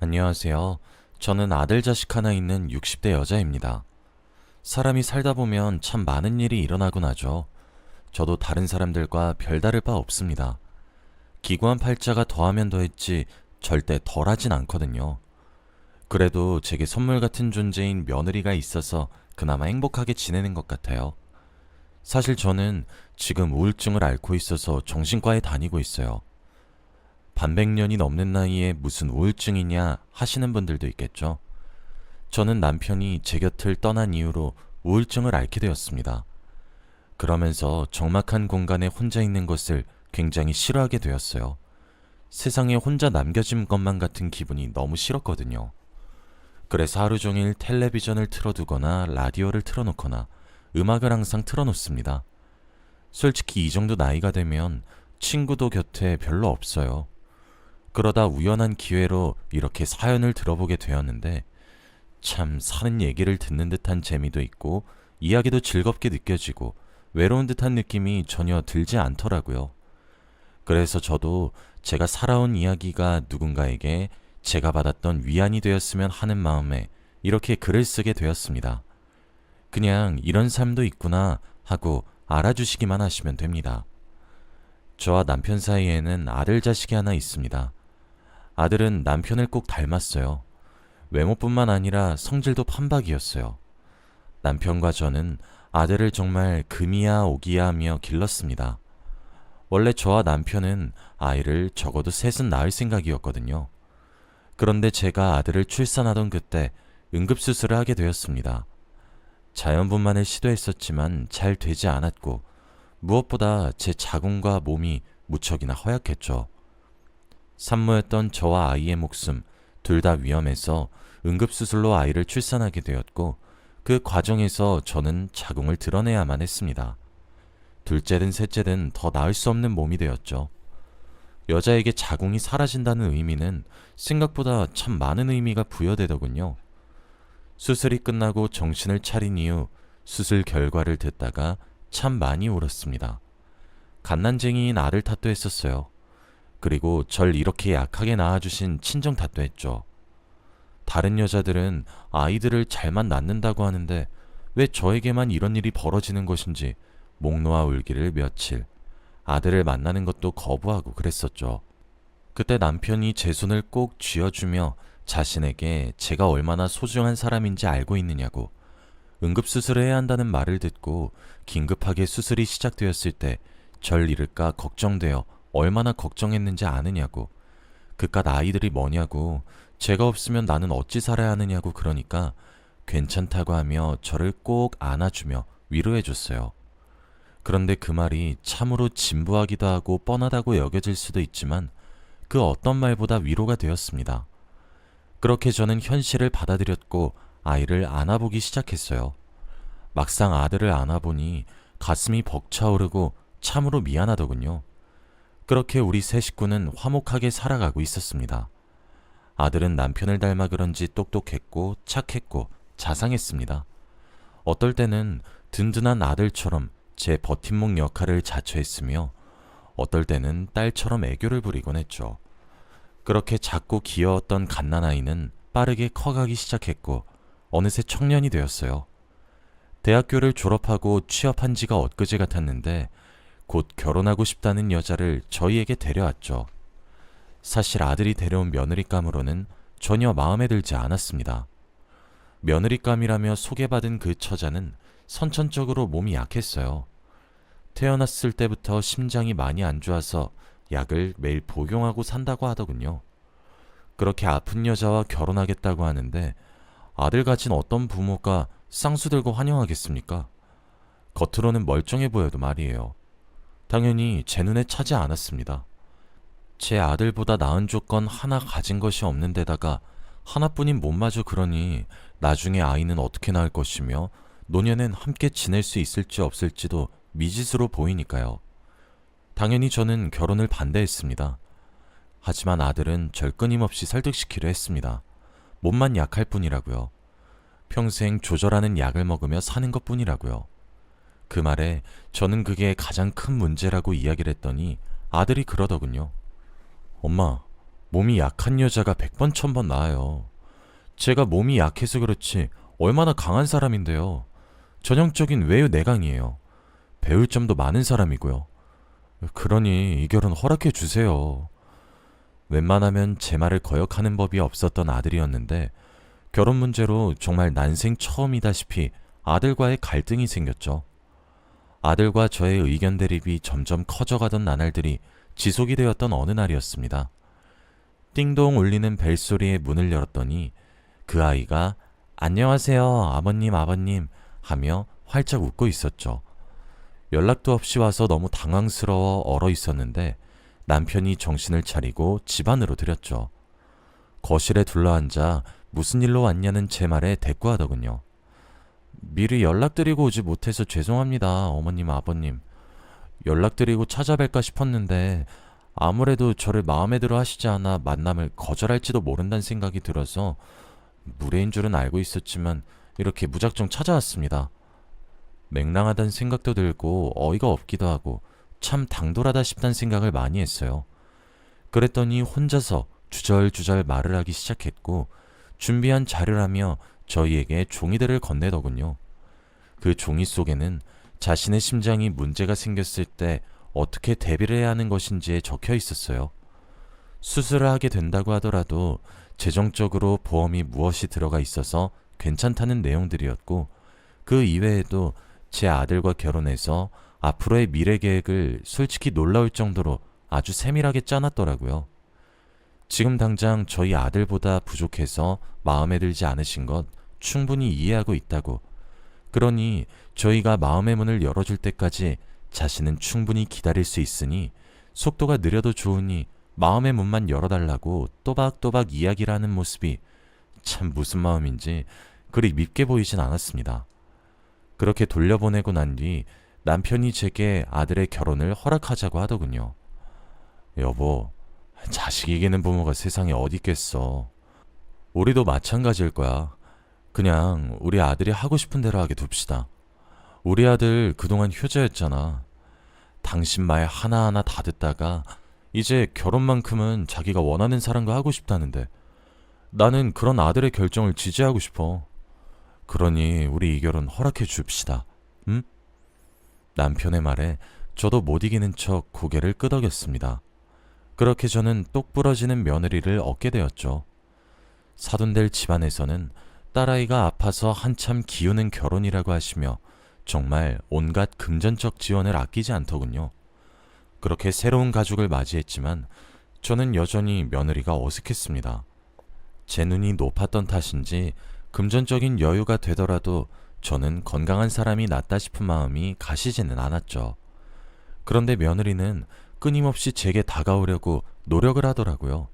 안녕하세요. 저는 아들 자식 하나 있는 60대 여자입니다. 사람이 살다 보면 참 많은 일이 일어나곤 하죠. 저도 다른 사람들과 별다를 바 없습니다. 기구한 팔자가 더하면 더했지 절대 덜하진 않거든요. 그래도 제게 선물 같은 존재인 며느리가 있어서 그나마 행복하게 지내는 것 같아요. 사실 저는 지금 우울증을 앓고 있어서 정신과에 다니고 있어요. 반백년이 넘는 나이에 무슨 우울증이냐 하시는 분들도 있겠죠. 저는 남편이 제 곁을 떠난 이후로 우울증을 앓게 되었습니다. 그러면서 적막한 공간에 혼자 있는 것을 굉장히 싫어하게 되었어요. 세상에 혼자 남겨진 것만 같은 기분이 너무 싫었거든요. 그래서 하루 종일 텔레비전을 틀어두거나 라디오를 틀어놓거나 음악을 항상 틀어놓습니다. 솔직히 이 정도 나이가 되면 친구도 곁에 별로 없어요. 그러다 우연한 기회로 이렇게 사연을 들어보게 되었는데 참 사는 얘기를 듣는 듯한 재미도 있고 이야기도 즐겁게 느껴지고 외로운 듯한 느낌이 전혀 들지 않더라고요. 그래서 저도 제가 살아온 이야기가 누군가에게 제가 받았던 위안이 되었으면 하는 마음에 이렇게 글을 쓰게 되었습니다. 그냥 이런 삶도 있구나 하고 알아주시기만 하시면 됩니다. 저와 남편 사이에는 아들 자식이 하나 있습니다. 아들은 남편을 꼭 닮았어요. 외모뿐만 아니라 성질도 판박이었어요. 남편과 저는 아들을 정말 금이야 오기야 하며 길렀습니다. 원래 저와 남편은 아이를 적어도 셋은 낳을 생각이었거든요. 그런데 제가 아들을 출산하던 그때 응급수술을 하게 되었습니다. 자연분만을 시도했었지만 잘 되지 않았고 무엇보다 제 자궁과 몸이 무척이나 허약했죠. 산모였던 저와 아이의 목숨 둘 다 위험해서 응급수술로 아이를 출산하게 되었고 그 과정에서 저는 자궁을 드러내야만 했습니다. 둘째든 셋째든 더 나을 수 없는 몸이 되었죠. 여자에게 자궁이 사라진다는 의미는 생각보다 참 많은 의미가 부여되더군요. 수술이 끝나고 정신을 차린 이후 수술 결과를 듣다가 참 많이 울었습니다. 갓난쟁이인 아들 탓도 했었어요. 그리고 절 이렇게 약하게 낳아주신 친정 탓도 했죠. 다른 여자들은 아이들을 잘만 낳는다고 하는데 왜 저에게만 이런 일이 벌어지는 것인지 목 놓아 울기를 며칠 아들을 만나는 것도 거부하고 그랬었죠. 그때 남편이 제 손을 꼭 쥐어주며 자신에게 제가 얼마나 소중한 사람인지 알고 있느냐고 응급수술을 해야 한다는 말을 듣고 긴급하게 수술이 시작되었을 때 절 잃을까 걱정되어 얼마나 걱정했는지 아느냐고 그깟 아이들이 뭐냐고 제가 없으면 나는 어찌 살아야 하느냐고 그러니까 괜찮다고 하며 저를 꼭 안아주며 위로해줬어요. 그런데 그 말이 참으로 진부하기도 하고 뻔하다고 여겨질 수도 있지만 그 어떤 말보다 위로가 되었습니다. 그렇게 저는 현실을 받아들였고 아이를 안아보기 시작했어요. 막상 아들을 안아보니 가슴이 벅차오르고 참으로 미안하더군요. 그렇게 우리 세 식구는 화목하게 살아가고 있었습니다. 아들은 남편을 닮아 그런지 똑똑했고 착했고 자상했습니다. 어떨 때는 든든한 아들처럼 제 버팀목 역할을 자처했으며 어떨 때는 딸처럼 애교를 부리곤 했죠. 그렇게 작고 귀여웠던 갓난아이는 빠르게 커가기 시작했고 어느새 청년이 되었어요. 대학교를 졸업하고 취업한 지가 엊그제 같았는데 곧 결혼하고 싶다는 여자를 저희에게 데려왔죠. 사실 아들이 데려온 며느리감으로는 전혀 마음에 들지 않았습니다. 며느리감이라며 소개받은 그 처자는 선천적으로 몸이 약했어요. 태어났을 때부터 심장이 많이 안 좋아서 약을 매일 복용하고 산다고 하더군요. 그렇게 아픈 여자와 결혼하겠다고 하는데 아들 가진 어떤 부모가 쌍수 들고 환영하겠습니까? 겉으로는 멀쩡해 보여도 말이에요. 당연히 제 눈에 차지 않았습니다. 제 아들보다 나은 조건 하나 가진 것이 없는 데다가 하나뿐인 몸마저 그러니 나중에 아이는 어떻게 낳을 것이며 노년엔 함께 지낼 수 있을지 없을지도 미지수로 보이니까요. 당연히 저는 결혼을 반대했습니다. 하지만 아들은 절 끊임없이 설득시키려 했습니다. 몸만 약할 뿐이라고요. 평생 조절하는 약을 먹으며 사는 것 뿐이라고요. 그 말에 저는 그게 가장 큰 문제라고 이야기를 했더니 아들이 그러더군요. 엄마, 몸이 약한 여자가 백번 천번 나아요. 제가 몸이 약해서 그렇지 얼마나 강한 사람인데요. 전형적인 외유 내강이에요. 배울 점도 많은 사람이고요. 그러니 이 결혼 허락해 주세요. 웬만하면 제 말을 거역하는 법이 없었던 아들이었는데 결혼 문제로 정말 난생 처음이다시피 아들과의 갈등이 생겼죠. 아들과 저의 의견 대립이 점점 커져가던 나날들이 지속이 되었던 어느 날이었습니다. 띵동 울리는 벨소리에 문을 열었더니 그 아이가 안녕하세요, 아버님, 아버님 하며 활짝 웃고 있었죠. 연락도 없이 와서 너무 당황스러워 얼어 있었는데 남편이 정신을 차리고 집 안으로 들였죠. 거실에 둘러앉아 무슨 일로 왔냐는 제 말에 대꾸하더군요. 미리 연락드리고 오지 못해서 죄송합니다, 어머님, 아버님. 연락드리고 찾아뵐까 싶었는데 아무래도 저를 마음에 들어 하시지 않아 만남을 거절할지도 모른다는 생각이 들어서 무례인 줄은 알고 있었지만 이렇게 무작정 찾아왔습니다. 맹랑하다는 생각도 들고 어이가 없기도 하고 참 당돌하다 싶다는 생각을 많이 했어요. 그랬더니 혼자서 주절주절 말을 하기 시작했고 준비한 자료라며 저희에게 종이들을 건네더군요. 그 종이 속에는 자신의 심장이 문제가 생겼을 때 어떻게 대비를 해야 하는 것인지에 적혀 있었어요. 수술을 하게 된다고 하더라도 재정적으로 보험이 무엇이 들어가 있어서 괜찮다는 내용들이었고 그 이외에도 제 아들과 결혼해서 앞으로의 미래 계획을 솔직히 놀라울 정도로 아주 세밀하게 짜놨더라고요. 지금 당장 저희 아들보다 부족해서 마음에 들지 않으신 것 충분히 이해하고 있다고. 그러니 저희가 마음의 문을 열어줄 때까지 자신은 충분히 기다릴 수 있으니 속도가 느려도 좋으니 마음의 문만 열어달라고 또박또박 이야기를 하는 모습이 참 무슨 마음인지 그리 밉게 보이진 않았습니다. 그렇게 돌려보내고 난 뒤 남편이 제게 아들의 결혼을 허락하자고 하더군요. 여보, 자식 이기는 부모가 세상에 어디 있겠어. 우리도 마찬가지일 거야. 그냥 우리 아들이 하고 싶은 대로 하게 둡시다. 우리 아들 그동안 효자였잖아. 당신 말 하나하나 다 듣다가 이제 결혼만큼은 자기가 원하는 사람과 하고 싶다는데 나는 그런 아들의 결정을 지지하고 싶어. 그러니 우리 이 결혼 허락해 줍시다. 응? 남편의 말에 저도 못 이기는 척 고개를 끄덕였습니다. 그렇게 저는 똑 부러지는 며느리를 얻게 되었죠. 사돈될 집안에서는 딸아이가 아파서 한참 기우는 결혼이라고 하시며 정말 온갖 금전적 지원을 아끼지 않더군요. 그렇게 새로운 가족을 맞이했지만 저는 여전히 며느리가 어색했습니다. 제 눈이 높았던 탓인지 금전적인 여유가 되더라도 저는 건강한 사람이 낫다 싶은 마음이 가시지는 않았죠. 그런데 며느리는 끊임없이 제게 다가오려고 노력을 하더라고요.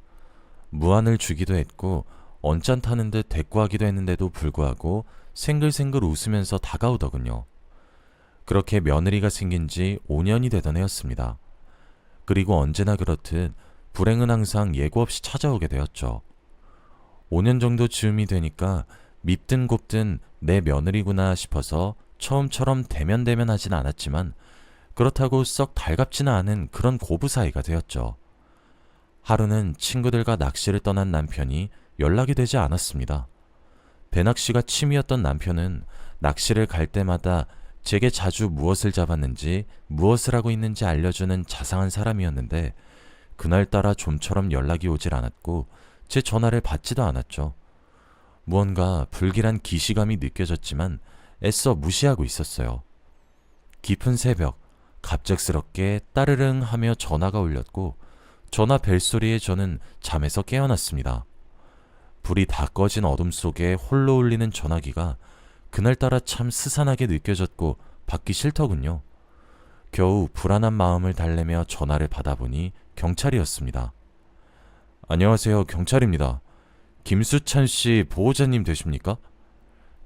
무안을 주기도 했고 언짢다는 듯 대꾸하기도 했는데도 불구하고 생글생글 웃으면서 다가오더군요. 그렇게 며느리가 생긴 지 5년이 되던 해였습니다. 그리고 언제나 그렇듯 불행은 항상 예고 없이 찾아오게 되었죠. 5년 정도 즈음이 되니까 밉든 곱든 내 며느리구나 싶어서 처음처럼 대면대면 하진 않았지만 그렇다고 썩 달갑지는 않은 그런 고부 사이가 되었죠. 하루는 친구들과 낚시를 떠난 남편이 연락이 되지 않았습니다. 배낚시가 취미였던 남편은 낚시를 갈 때마다 제게 자주 무엇을 잡았는지 무엇을 하고 있는지 알려주는 자상한 사람이었는데 그날따라 좀처럼 연락이 오질 않았고 제 전화를 받지도 않았죠. 무언가 불길한 기시감이 느껴졌지만 애써 무시하고 있었어요. 깊은 새벽, 갑작스럽게 따르릉 하며 전화가 울렸고 전화 벨소리에 저는 잠에서 깨어났습니다. 불이 다 꺼진 어둠 속에 홀로 울리는 전화기가 그날따라 참 스산하게 느껴졌고 받기 싫더군요. 겨우 불안한 마음을 달래며 전화를 받아보니 경찰이었습니다. 안녕하세요, 경찰입니다. 김수찬 씨 보호자님 되십니까?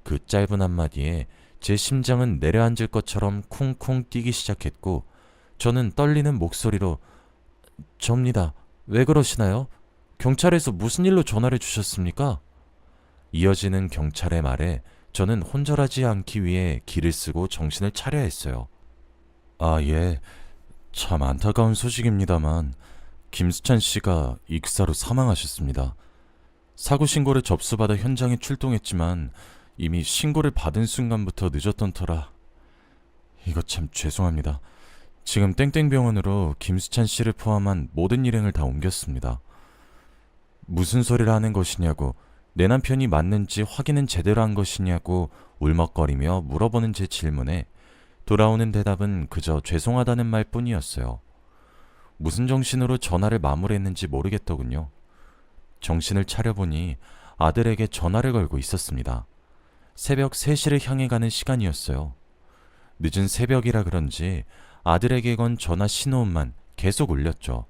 그 짧은 한마디에 제 심장은 내려앉을 것처럼 쿵쿵 뛰기 시작했고 저는 떨리는 목소리로 접니다. 왜 그러시나요? 경찰에서 무슨 일로 전화를 주셨습니까? 이어지는 경찰의 말에 저는 혼절하지 않기 위해 기를 쓰고 정신을 차려야 했어요. 아, 예. 참 안타까운 소식입니다만 김수찬 씨가 익사로 사망하셨습니다. 사고 신고를 접수받아 현장에 출동했지만 이미 신고를 받은 순간부터 늦었던 터라 이거 참 죄송합니다. 지금 땡땡병원으로 김수찬 씨를 포함한 모든 일행을 다 옮겼습니다. 무슨 소리를 하는 것이냐고 내 남편이 맞는지 확인은 제대로 한 것이냐고 울먹거리며 물어보는 제 질문에 돌아오는 대답은 그저 죄송하다는 말 뿐이었어요. 무슨 정신으로 전화를 마무리했는지 모르겠더군요. 정신을 차려보니 아들에게 전화를 걸고 있었습니다. 새벽 3시를 향해 가는 시간이었어요. 늦은 새벽이라 그런지 아들에게 건 전화 신호음만 계속 울렸죠.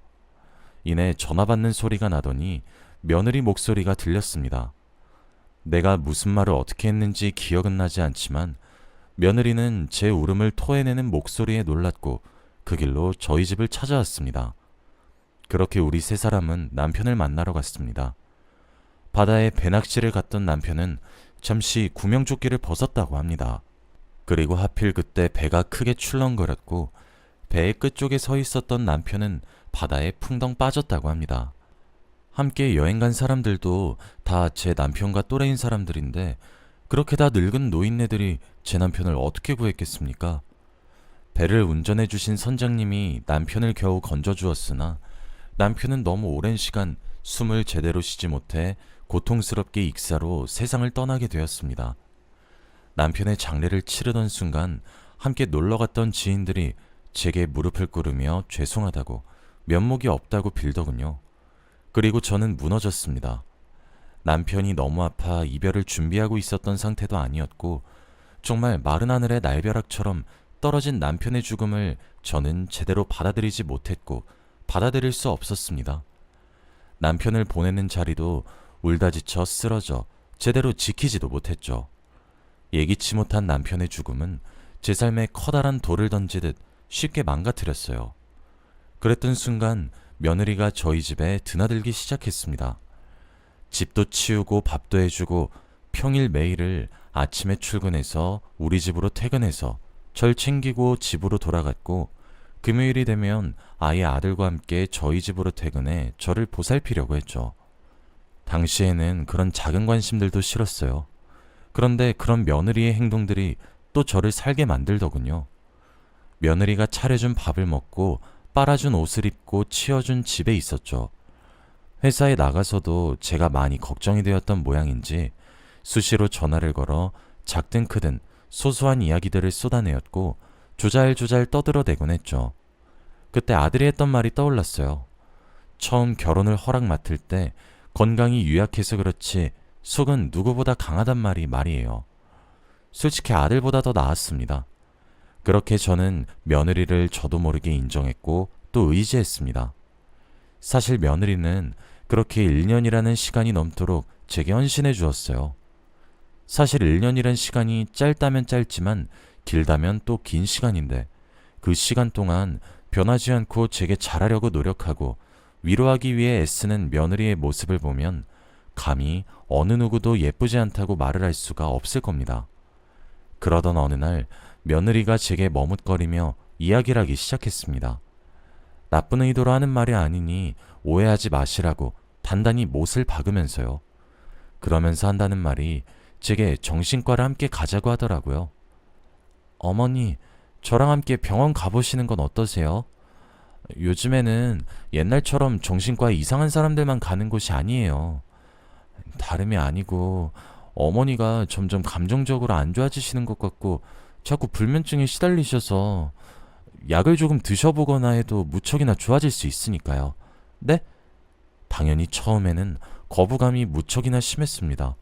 이내 전화 받는 소리가 나더니 며느리 목소리가 들렸습니다. 내가 무슨 말을 어떻게 했는지 기억은 나지 않지만 며느리는 제 울음을 토해내는 목소리에 놀랐고 그 길로 저희 집을 찾아왔습니다. 그렇게 우리 세 사람은 남편을 만나러 갔습니다. 바다에 배낚시를 갔던 남편은 잠시 구명조끼를 벗었다고 합니다. 그리고 하필 그때 배가 크게 출렁거렸고 배의 끝쪽에 서 있었던 남편은 바다에 풍덩 빠졌다고 합니다. 함께 여행 간 사람들도 다 제 남편과 또래인 사람들인데 그렇게 다 늙은 노인네들이 제 남편을 어떻게 구했겠습니까? 배를 운전해 주신 선장님이 남편을 겨우 건져 주었으나 남편은 너무 오랜 시간 숨을 제대로 쉬지 못해 고통스럽게 익사로 세상을 떠나게 되었습니다. 남편의 장례를 치르던 순간 함께 놀러 갔던 지인들이 제게 무릎을 꿇으며 죄송하다고 면목이 없다고 빌더군요. 그리고 저는 무너졌습니다. 남편이 너무 아파 이별을 준비하고 있었던 상태도 아니었고 정말 마른 하늘의 날벼락처럼 떨어진 남편의 죽음을 저는 제대로 받아들이지 못했고 받아들일 수 없었습니다. 남편을 보내는 자리도 울다 지쳐 쓰러져 제대로 지키지도 못했죠. 예기치 못한 남편의 죽음은 제 삶에 커다란 돌을 던지듯 쉽게 망가뜨렸어요. 그랬던 순간 며느리가 저희 집에 드나들기 시작했습니다. 집도 치우고 밥도 해주고 평일 매일을 아침에 출근해서 우리 집으로 퇴근해서 절 챙기고 집으로 돌아갔고 금요일이 되면 아예 아들과 함께 저희 집으로 퇴근해 저를 보살피려고 했죠. 당시에는 그런 작은 관심들도 싫었어요. 그런데 그런 며느리의 행동들이 또 저를 살게 만들더군요. 며느리가 차려준 밥을 먹고 빨아준 옷을 입고 치워준 집에 있었죠. 회사에 나가서도 제가 많이 걱정이 되었던 모양인지 수시로 전화를 걸어 작든 크든 소소한 이야기들을 쏟아내었고 조잘조잘 떠들어대곤 했죠. 그때 아들이 했던 말이 떠올랐어요. 처음 결혼을 허락 맡을 때 건강이 유약해서 그렇지 속은 누구보다 강하단 말이 말이에요. 솔직히 아들보다 더 나았습니다. 그렇게 저는 며느리를 저도 모르게 인정했고 또 의지했습니다. 사실 며느리는 그렇게 1년이라는 시간이 넘도록 제게 헌신해 주었어요. 사실 1년이란 시간이 짧다면 짧지만 길다면 또 긴 시간인데 그 시간 동안 변하지 않고 제게 잘하려고 노력하고 위로하기 위해 애쓰는 며느리의 모습을 보면 감히 어느 누구도 예쁘지 않다고 말을 할 수가 없을 겁니다. 그러던 어느 날 며느리가 제게 머뭇거리며 이야기를 하기 시작했습니다. 나쁜 의도로 하는 말이 아니니 오해하지 마시라고 단단히 못을 박으면서요. 그러면서 한다는 말이 제게 정신과를 함께 가자고 하더라고요. 어머니, 저랑 함께 병원 가보시는 건 어떠세요? 요즘에는 옛날처럼 정신과에 이상한 사람들만 가는 곳이 아니에요. 다름이 아니고 어머니가 점점 감정적으로 안 좋아지시는 것 같고 자꾸 불면증에 시달리셔서 약을 조금 드셔보거나 해도 무척이나 좋아질 수 있으니까요. 네? 당연히 처음에는 거부감이 무척이나 심했습니다.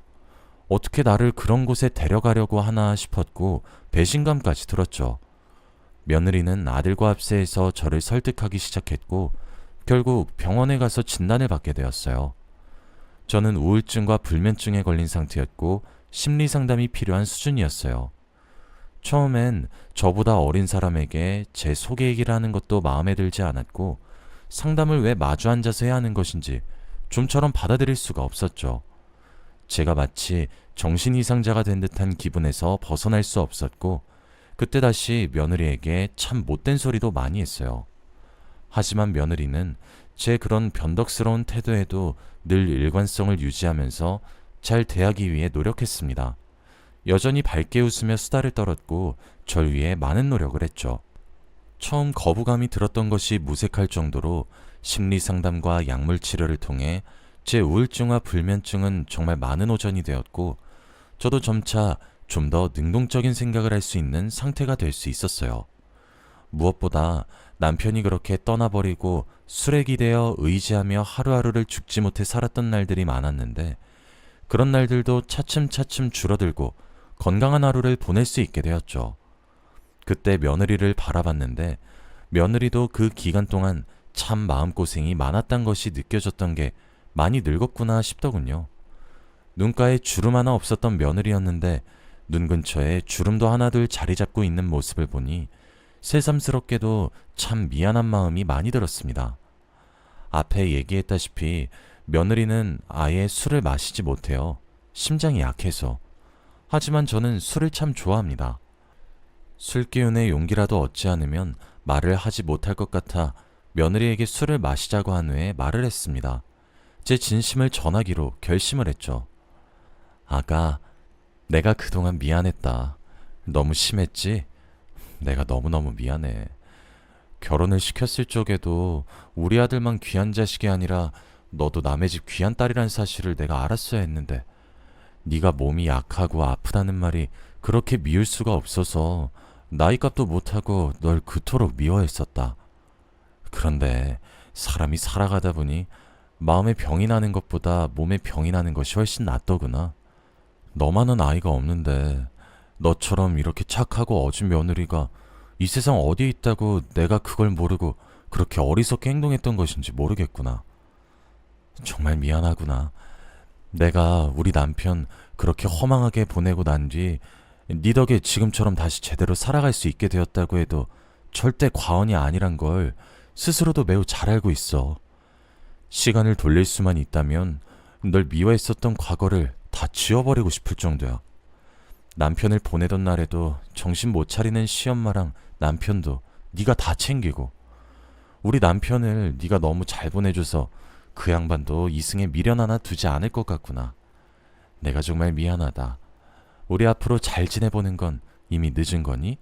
어떻게 나를 그런 곳에 데려가려고 하나 싶었고 배신감까지 들었죠. 며느리는 아들과 합세해서 저를 설득하기 시작했고 결국 병원에 가서 진단을 받게 되었어요. 저는 우울증과 불면증에 걸린 상태였고 심리 상담이 필요한 수준이었어요. 처음엔 저보다 어린 사람에게 제 소개 얘기를 하는 것도 마음에 들지 않았고 상담을 왜 마주 앉아서 해야 하는 것인지 좀처럼 받아들일 수가 없었죠. 제가 마치 정신 이상자가 된 듯한 기분에서 벗어날 수 없었고 그때 다시 며느리에게 참 못된 소리도 많이 했어요. 하지만 며느리는 제 그런 변덕스러운 태도에도 늘 일관성을 유지하면서 잘 대하기 위해 노력했습니다. 여전히 밝게 웃으며 수다를 떨었고 절 위해 많은 노력을 했죠. 처음 거부감이 들었던 것이 무색할 정도로 심리 상담과 약물 치료를 통해 제 우울증과 불면증은 정말 많은 오전이 되었고 저도 점차 좀 더 능동적인 생각을 할 수 있는 상태가 될 수 있었어요. 무엇보다 남편이 그렇게 떠나버리고 술에 기대어 의지하며 하루하루를 죽지 못해 살았던 날들이 많았는데 그런 날들도 차츰차츰 줄어들고 건강한 하루를 보낼 수 있게 되었죠. 그때 며느리를 바라봤는데 며느리도 그 기간 동안 참 마음고생이 많았단 것이 느껴졌던 게 많이 늙었구나 싶더군요. 눈가에 주름 하나 없었던 며느리였는데 눈 근처에 주름도 하나둘 자리 잡고 있는 모습을 보니 새삼스럽게도 참 미안한 마음이 많이 들었습니다. 앞에 얘기했다시피 며느리는 아예 술을 마시지 못해요. 심장이 약해서. 하지만 저는 술을 참 좋아합니다. 술 기운의 용기라도 얻지 않으면 말을 하지 못할 것 같아 며느리에게 술을 마시자고 한 후에 말을 했습니다. 제 진심을 전하기로 결심을 했죠. 아가, 내가 그동안 미안했다. 너무 심했지? 내가 너무너무 미안해. 결혼을 시켰을 적에도 우리 아들만 귀한 자식이 아니라 너도 남의 집 귀한 딸이란 사실을 내가 알았어야 했는데 네가 몸이 약하고 아프다는 말이 그렇게 미울 수가 없어서 나이값도 못하고 널 그토록 미워했었다. 그런데 사람이 살아가다 보니 마음에 병이 나는 것보다 몸에 병이 나는 것이 훨씬 낫더구나. 너만은 아이가 없는데 너처럼 이렇게 착하고 어진 며느리가 이 세상 어디에 있다고 내가 그걸 모르고 그렇게 어리석게 행동했던 것인지 모르겠구나. 정말 미안하구나. 내가 우리 남편 그렇게 허망하게 보내고 난 뒤 네 덕에 지금처럼 다시 제대로 살아갈 수 있게 되었다고 해도 절대 과언이 아니란 걸 스스로도 매우 잘 알고 있어. 시간을 돌릴 수만 있다면 널 미워했었던 과거를 다 지워버리고 싶을 정도야. 남편을 보내던 날에도 정신 못 차리는 시엄마랑 남편도 네가 다 챙기고 우리 남편을 네가 너무 잘 보내줘서 그 양반도 이승에 미련 하나 두지 않을 것 같구나. 내가 정말 미안하다. 우리 앞으로 잘 지내보는 건 이미 늦은 거니?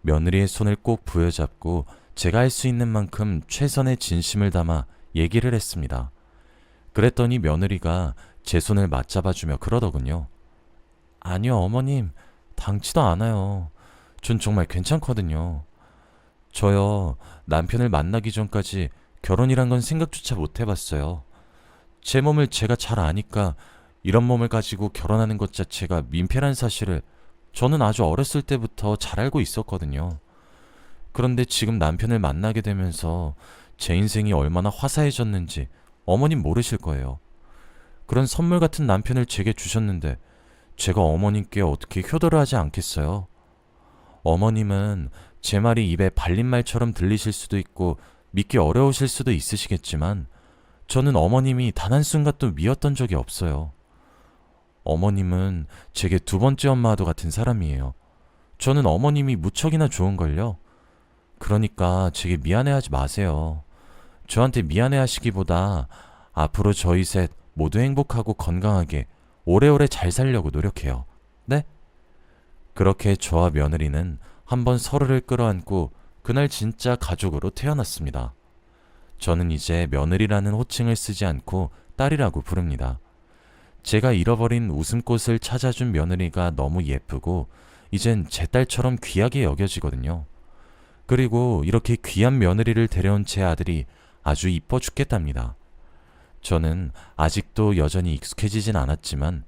며느리의 손을 꼭 부여잡고 제가 할 수 있는 만큼 최선의 진심을 담아 얘기를 했습니다. 그랬더니 며느리가 제 손을 맞잡아주며 그러더군요. 아니요, 어머님. 당치도 않아요. 전 정말 괜찮거든요. 저요, 남편을 만나기 전까지 결혼이란 건 생각조차 못 해봤어요. 제 몸을 제가 잘 아니까 이런 몸을 가지고 결혼하는 것 자체가 민폐란 사실을 저는 아주 어렸을 때부터 잘 알고 있었거든요. 그런데 지금 남편을 만나게 되면서 제 인생이 얼마나 화사해졌는지 어머님 모르실 거예요. 그런 선물 같은 남편을 제게 주셨는데 제가 어머님께 어떻게 효도를 하지 않겠어요? 어머님은 제 말이 입에 발린 말처럼 들리실 수도 있고 믿기 어려우실 수도 있으시겠지만 저는 어머님이 단 한순간도 미웠던 적이 없어요. 어머님은 제게 두 번째 엄마와도 같은 사람이에요. 저는 어머님이 무척이나 좋은걸요. 그러니까 제게 미안해하지 마세요. 저한테 미안해하시기보다 앞으로 저희 셋 모두 행복하고 건강하게 오래오래 잘 살려고 노력해요. 네? 그렇게 저와 며느리는 한번 서로를 끌어안고 그날 진짜 가족으로 태어났습니다. 저는 이제 며느리라는 호칭을 쓰지 않고 딸이라고 부릅니다. 제가 잃어버린 웃음꽃을 찾아준 며느리가 너무 예쁘고 이젠 제 딸처럼 귀하게 여겨지거든요. 그리고 이렇게 귀한 며느리를 데려온 제 아들이 아주 이뻐 죽겠답니다. 저는 아직도 여전히 익숙해지진 않았지만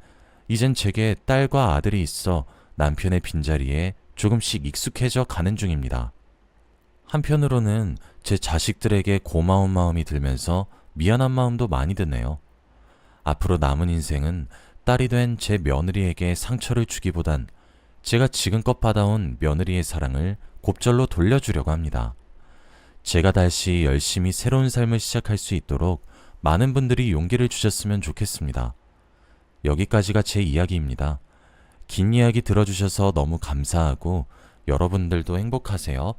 이젠 제게 딸과 아들이 있어 남편의 빈자리에 조금씩 익숙해져 가는 중입니다. 한편으로는 제 자식들에게 고마운 마음이 들면서 미안한 마음도 많이 드네요. 앞으로 남은 인생은 딸이 된 제 며느리에게 상처를 주기보단 제가 지금껏 받아온 며느리의 사랑을 곱절로 돌려주려고 합니다. 제가 다시 열심히 새로운 삶을 시작할 수 있도록 많은 분들이 용기를 주셨으면 좋겠습니다. 여기까지가 제 이야기입니다. 긴 이야기 들어주셔서 너무 감사하고 여러분들도 행복하세요.